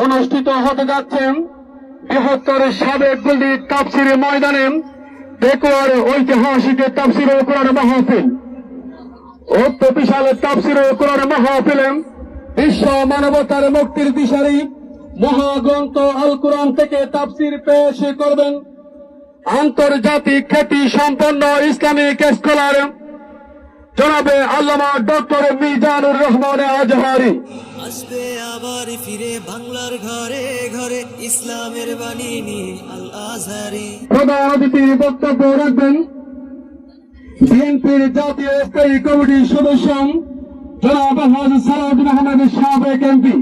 অনুষ্ঠিত হতে যাচ্ছেন বৃহত্তর সাবেক গল্লি তাপসির ময়দানে পেকুয়ার ঐতিহাসিক তাপসির কোরআন মাহফিল। উক্ত বিশাল তাপসির কোরআন মাহফিলে বিশ্ব মানবতার মুক্তির দিশারি মহাগ্রন্থ আল কোরআন থেকে তাপসির পেশ করবেন আন্তর্জাতিক খ্যাতি সম্পন্ন ইসলামিক স্কলার জনাবে আল্লামা ডক্টর মিজানুর রহমান আজহারি। আসবে আবার ফিরে বাংলার ঘরে ঘরে, ইসলামের বাণী নিয়ে আল আজহারি বক্তব্য রাখবেন। বিএনপির জাতীয় স্থায়ী কমিটির সদস্য জনাব সালাউদ্দিন আহমেদ সাবেক এমপি।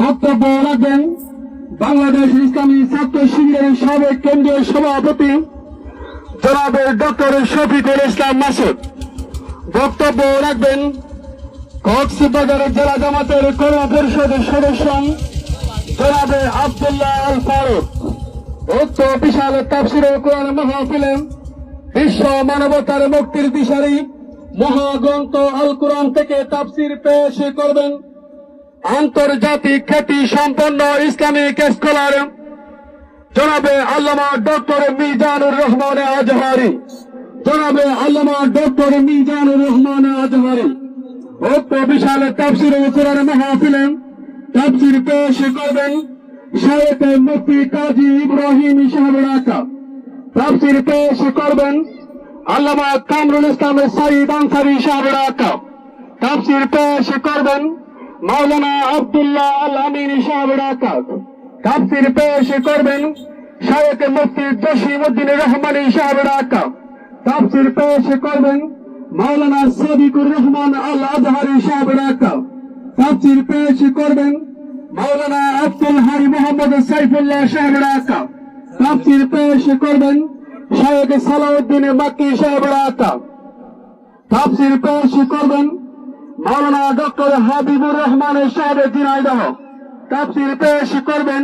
বক্তব্য রাখবেন বাংলাদেশ ইসলামী ছাত্র শিবিরের সাবেক কেন্দ্রীয় সভাপতি জনাবে ডক্টর শফিকুল ইসলাম মাসুদ। বক্তব্য রাখবেন কক্সবাজার জেলা জামাতের কর্ম পরিষদের সদস্য জনাবে আবদুল্লাহ আল ফারুক। উক্ত বিশাল তাফসির কোরআন মাহফিলে বিশ্ব মানবতার মুক্তির দিশারি মহাগ্রন্থ আল কোরআন থেকে তাফসির পেশ করবেন আন্তর্জাতিক খ্যাতি সম্পন্ন ইসলামিক স্কলার জনাবে আল্লামা ডক্টর মিজানুর রহমান আজহারি। জনাবে আল্লামা ডক্টর মিজানুর রহমান বিশাল তাফসির কোরআন মাহফিলে তাফসির পেশ করবেন শায়েখ মুফতি কাজী ইব্রাহিম সাহেব রাকা। তাফসির পেশ করবেন আল্লামা কামরুল ইসলাম সাইদ আনসারি সাহেব রাকা। তাফসির পেশ করবেন মাওলানা আব্দুল্লাহ আল আমিন সাহেব রাকা। তাফসির পেশ করবেন শায়েখ মুফতি জসিম উদ্দিন রহমানী সাহেব রাকা। তাফসির পেশ করবেন মাওলানা সাদিকুর রহমান আল আজহারি সাহেব রাকা তাফসির পেশ করবেন। মাওলানা আব্দুল হারি মোহাম্মদ সাইফুল্লাহ সাহেব রাকা তাফসির পেশ করবেন। শায়েখ সালাউদ্দিন মাক্কি সাহেব রাকা তাফসির পেশ করবেন। মাওলানা ডক্টর হাবিবুর রহমান সাহেব দিনাইদহ তাফসির পেশ করবেন।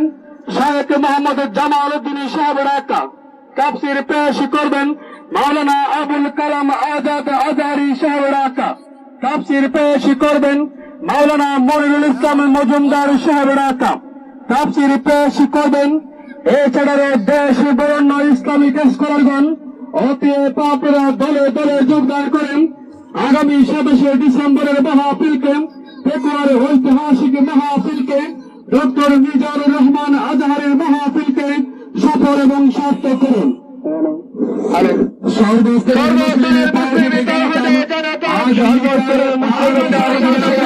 শায়েখ মোহাম্মদ জামাল উদ্দিন সাহেব রাকা তাফসির পেশ করবেন। মাওলানা আবুল কালাম আজাদ আজহারি সাহেব রাকা তাফসির পেশ করবেন মাওলানা মনিরুল ইসলাম মজুমদার সাহেব রাকা তাফসির পেশ করবেন। এছাড়াও দেশ বরণ্য ইসলামিক স্কলারগণ, অতি পাপরা দলে দলে যোগদান করেন। আগামী সাতাশে ডিসেম্বরের মাহফিলকে পেকুয়ার ঐতিহাসিক মাহফিলকে, ডক্টর মিজানুর রহমান আজহারের মাহফিলকে সফল এবং সার্থক করুন। সর্বস্তরের আজ সর্বস্তরের মুসলমান